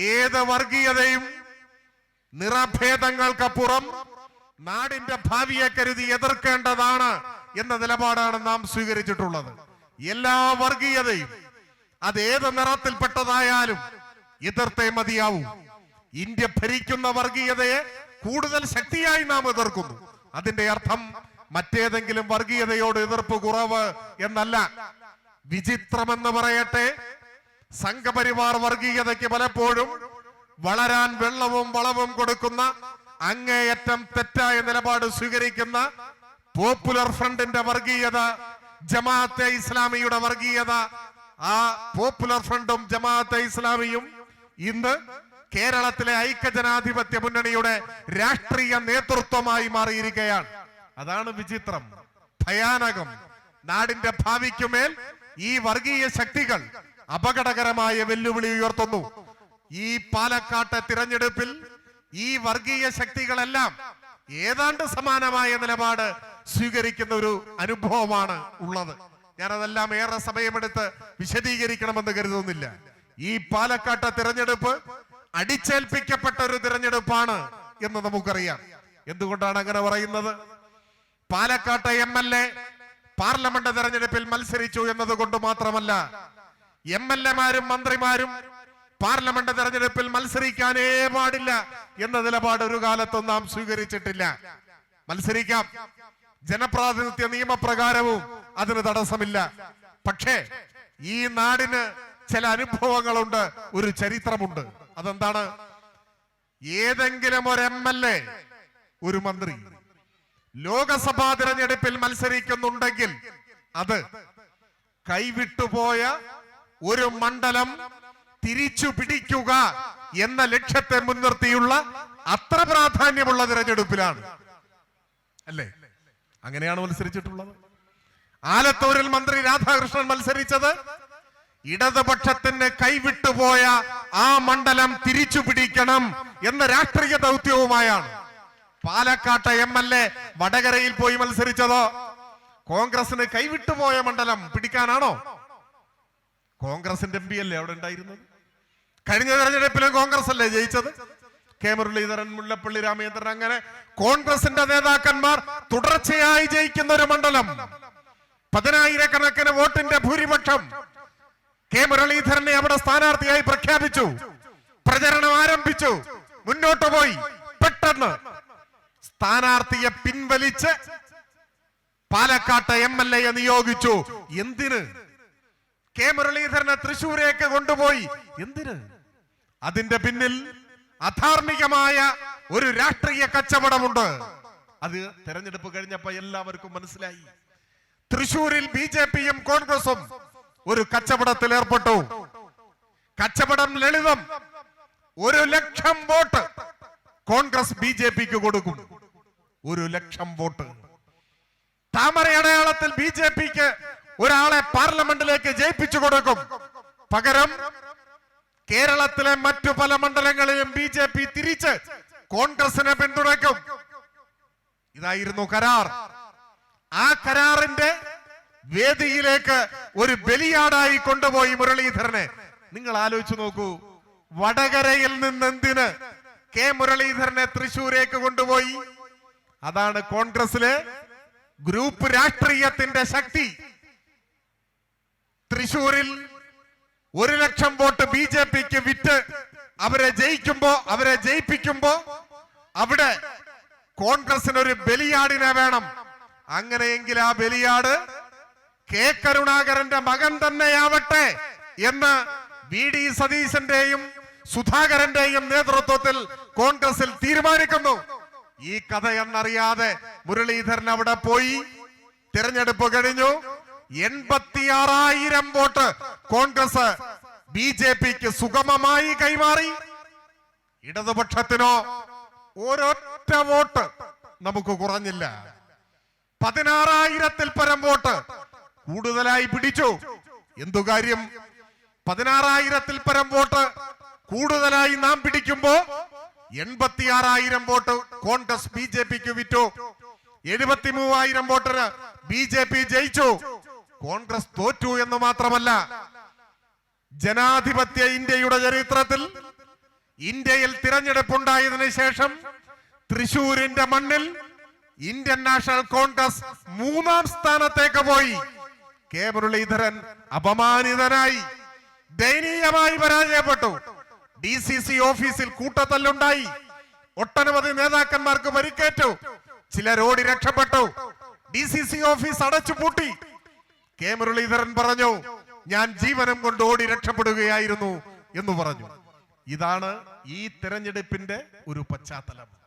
ഏത് വർഗീയതയും നിറഭേദങ്ങൾക്കപ്പുറം നാടിന്റെ ഭാവിയെ കരുതി എതിർക്കേണ്ടതാണ് എന്ന നിലപാടാണ് നാം സ്വീകരിച്ചിട്ടുള്ളത്. എല്ലാ വർഗീയതയും അത് ഏത് നിറത്തിൽപ്പെട്ടതായാലും എതിർത്തേ മതിയാവും. ഇന്ത്യ ഭരിക്കുന്ന വർഗീയതയെ കൂടുതൽ ശക്തിയായി നാം എതിർക്കുന്നു. അതിന്റെ അർത്ഥം മറ്റേതെങ്കിലും വർഗീയതയോട് എതിർപ്പ് കുറവ് എന്നല്ല. വിചിത്രമെന്ന് പറയട്ടെ സംഘപരിവാർ വർഗീയതയ്ക്ക് പലപ്പോഴും വളരാൻ വെള്ളവും വളവും കൊടുക്കുന്ന അങ്ങേയറ്റം തെറ്റായ നിലപാട് സ്വീകരിക്കുന്ന പോപ്പുലർ ഫ്രണ്ടിന്റെ വർഗീയത ജമാഅത്തെ ഇസ്ലാമിയുടെ വർഗീയത ആ പോപ്പുലർ ഫ്രണ്ടും ജമാഅത്തെ ഇസ്ലാമിയും ഇന്ന് കേരളത്തിലെ ഐക്യജനാധിപത്യ മുന്നണിയുടെ രാഷ്ട്രീയ നേതൃത്വമായി മാറിയിരിക്കുകയാണ്. അതാണ് വിചിത്രം. ഭയാനകം. നാടിന്റെ ഭാവിക്കുമേൽ ഈ വർഗീയ ശക്തികൾ അപകടകരമായ വെല്ലുവിളി ഉയർത്തുന്നു. ഈ പാലക്കാട്ടെ തിരഞ്ഞെടുപ്പിൽ ഈ വർഗീയ ശക്തികളെല്ലാം ഏതാണ്ട് സമാനമായ നിലപാട് സ്വീകരിക്കുന്ന ഒരു അനുഭവമാണ് ഉള്ളത്. ഞാനതെല്ലാം ഏറെ സമയമെടുത്ത് വിശദീകരിക്കണമെന്ന് കരുതുന്നില്ല. ഈ പാലക്കാട്ടെ തിരഞ്ഞെടുപ്പ് അടിച്ചേൽപ്പിക്കപ്പെട്ട ഒരു തിരഞ്ഞെടുപ്പാണ് എന്ന് നമുക്കറിയാം. എന്തുകൊണ്ടാണ് അങ്ങനെ പറയുന്നത്? പാലക്കാട്ടെ എം എൽ എ പാർലമെന്റ് തെരഞ്ഞെടുപ്പിൽ മത്സരിച്ചു എന്നതുകൊണ്ട് മാത്രമല്ല എം എൽ എമാരും മന്ത്രിമാരും പാർലമെന്റ് തെരഞ്ഞെടുപ്പിൽ മത്സരിക്കാനേ പാടില്ല എന്ന നിലപാട് ഒരു കാലത്തും നാം സ്വീകരിച്ചിട്ടില്ല. മത്സരിക്കാം. ജനപ്രാതിനിധ്യ നിയമപ്രകാരവും അതിന് തടസ്സമില്ല. പക്ഷേ ഈ നാടിന് ചില അനുഭവങ്ങളുണ്ട് ഒരു ചരിത്രമുണ്ട്. അതെന്താണ്? ഏതെങ്കിലും ഒരു എം എൽ എ ഒരു മന്ത്രി ലോകസഭാ തിരഞ്ഞെടുപ്പിൽ മത്സരിക്കുന്നുണ്ടെങ്കിൽ അത് കൈവിട്ടുപോയ ഒരു മണ്ഡലം തിരിച്ചു പിടിക്കുക എന്ന ലക്ഷ്യത്തെ മുൻനിർത്തിയുള്ള അത്ര പ്രാധാന്യമുള്ള തിരഞ്ഞെടുപ്പിലാണ്. അല്ലേ? അങ്ങനെയാണ് മത്സരിച്ചിട്ടുള്ളത്? ആലത്തൂരിൽ മന്ത്രി രാധാകൃഷ്ണൻ മത്സരിച്ചത് ഇടതുപക്ഷത്തിന് കൈവിട്ടുപോയ ആ മണ്ഡലം തിരിച്ചു പിടിക്കണം എന്ന രാഷ്ട്രീയ ദൗത്യവുമായാണ്. പാലക്കാട്ടെ എം എൽ എ വടകരയിൽ പോയി മത്സരിച്ചതോ? കോൺഗ്രസിന് കൈവിട്ടുപോയ മണ്ഡലം പിടിക്കാനാണോ? കോൺഗ്രസിന്റെ എം പി അല്ലേ അവിടെ ഉണ്ടായിരുന്നത്? കഴിഞ്ഞ തെരഞ്ഞെടുപ്പിലും കോൺഗ്രസ് അല്ലേ ജയിച്ചത്? കെ മുരളീധരൻ മുല്ലപ്പള്ളി രാമചന്ദ്രൻ അങ്ങനെ കോൺഗ്രസിന്റെ നേതാക്കന്മാർ തുടർച്ചയായി ജയിക്കുന്ന ഒരു മണ്ഡലം. പതിനായിരക്കണക്കിന് വോട്ടിന്റെ ഭൂരിപക്ഷം കെ മുരളീധരനെ അവിടെ സ്ഥാനാർത്ഥിയായി പ്രഖ്യാപിച്ചു. പ്രചരണം ആരംഭിച്ചു. മുന്നോട്ട് പോയി. പെട്ടെന്ന് സ്ഥാനാർത്ഥിയെ പിൻവലിച്ച് പാലക്കാട്ട് എം എൽ എ നിയോഗിച്ചു. എന്തിന്? കെ മുരളീധരനെ തൃശൂരേക്ക് കൊണ്ടുപോയി. എന്തിന്? അതിന്റെ പിന്നിൽ അധാർമികമായ ഒരു രാഷ്ട്രീയ കച്ചവടമുണ്ട്. അത് തെരഞ്ഞെടുപ്പ് കഴിഞ്ഞപ്പോ എല്ലാവർക്കും മനസ്സിലായി. തൃശൂരിൽ ബി ജെ പിയും കോൺഗ്രസും ഒരു കച്ചവടത്തിൽ ഏർപ്പെട്ടു. കച്ചവടം ലളിതം. ഒരു ലക്ഷം വോട്ട് കോൺഗ്രസ് ബി ജെ പിക്ക് കൊടുക്കും. ഒരു ലക്ഷം വോട്ട്. താമര അടയാളത്തിൽ ബി ജെ പിക്ക് ഒരാളെ പാർലമെന്റിലേക്ക് ജയിപ്പിച്ചു കൊടുക്കും. പകരം കേരളത്തിലെ മറ്റു പല മണ്ഡലങ്ങളിലും ബി ജെ പി തിരിച്ച് കോൺഗ്രസിനെ പിന്തുണയ്ക്കും. ഇതായിരുന്നു കരാർ. ആ കരാറിന്റെ വേദിയിലേക്ക് ഒരു ബലിയാടായി കൊണ്ടുപോയി മുരളീധരനെ. നിങ്ങൾ ആലോചിച്ചു നോക്കൂ. വടകരയിൽ നിന്ന് എന്തിന് കെ മുരളീധരനെ തൃശൂരേക്ക് കൊണ്ടുപോയി? അതാണ് കോൺഗ്രസിലെ ഗ്രൂപ്പ് രാഷ്ട്രീയത്തിന്റെ ശക്തി. തൃശൂരിൽ ഒരു ലക്ഷം വോട്ട് ബി ജെ പിക്ക് വിറ്റ് അവരെ ജയിക്കുമ്പോ അവരെ ജയിപ്പിക്കുമ്പോ അവിടെ കോൺഗ്രസിന് ഒരു ബലിയാടിനെ വേണം. അങ്ങനെയെങ്കിൽ ആ ബലിയാട് കെ കരുണാകരന്റെ മകൻ തന്നെയാവട്ടെ എന്ന് വി ഡി സതീശന്റെയും സുധാകരന്റെയും നേതൃത്വത്തിൽ കോൺഗ്രസിൽ തീരുമാനിക്കുന്നു. ഈ കഥ എന്നറിയാതെ മുരളീധരൻ അവിടെ പോയി. തിരഞ്ഞെടുപ്പ് കഴിഞ്ഞു. എൺപത്തിയാറായിരം വോട്ട് കോൺഗ്രസ് ബി ജെ പിക്ക് സുഗമമായി കൈമാറി. ഇടതുപക്ഷത്തിനോ ഒരൊറ്റ വോട്ട് നമുക്ക് കുറഞ്ഞില്ല. പതിനാറായിരത്തിൽ പരം വോട്ട് കൂടുതലായി പിടിച്ചു. എന്തു കാര്യം? പതിനാറായിരത്തിൽ പരം വോട്ട് കൂടുതലായി നാം പിടിക്കുമ്പോ എൺപത്തിയാറായിരം വോട്ട് കോൺഗ്രസ് ബി ജെ പിക്ക് വിറ്റു. എഴുപത്തി മൂവായിരം വോട്ടിന് ബി ജെ പി ജയിച്ചു. കോൺഗ്രസ് തോറ്റു എന്ന് മാത്രമല്ല ജനാധിപത്യ ഇന്ത്യയുടെ ചരിത്രത്തിൽ ഇന്ത്യയിൽ തിരഞ്ഞെടുപ്പുണ്ടായതിനു ശേഷം തൃശൂരിന്റെ മണ്ണിൽ ഇന്ത്യൻ നാഷണൽ കോൺഗ്രസ് മൂന്നാം സ്ഥാനത്തേക്ക് പോയി. കെ മുരളീധരൻ അപമാനിതനായി ദയനീയമായി പരാജയപ്പെട്ടു. ഡി സി സി ഓഫീസിൽ കൂട്ടത്തല്ലുണ്ടായി. ഒട്ടനവധി നേതാക്കന്മാർക്ക് പരിക്കേറ്റു. ചില ചിലരോടി രക്ഷപ്പെട്ടു. ഡി സി സി ഓഫീസ് അടച്ചുപൂട്ടി. കെ മുരളീധരൻ പറഞ്ഞു ഞാൻ ജീവനം കൊണ്ട് ഓടി രക്ഷപ്പെടുകയായിരുന്നു എന്ന് പറഞ്ഞു. ഇതാണ് ഈ തെരഞ്ഞെടുപ്പിന്റെ ഒരു പശ്ചാത്തലം.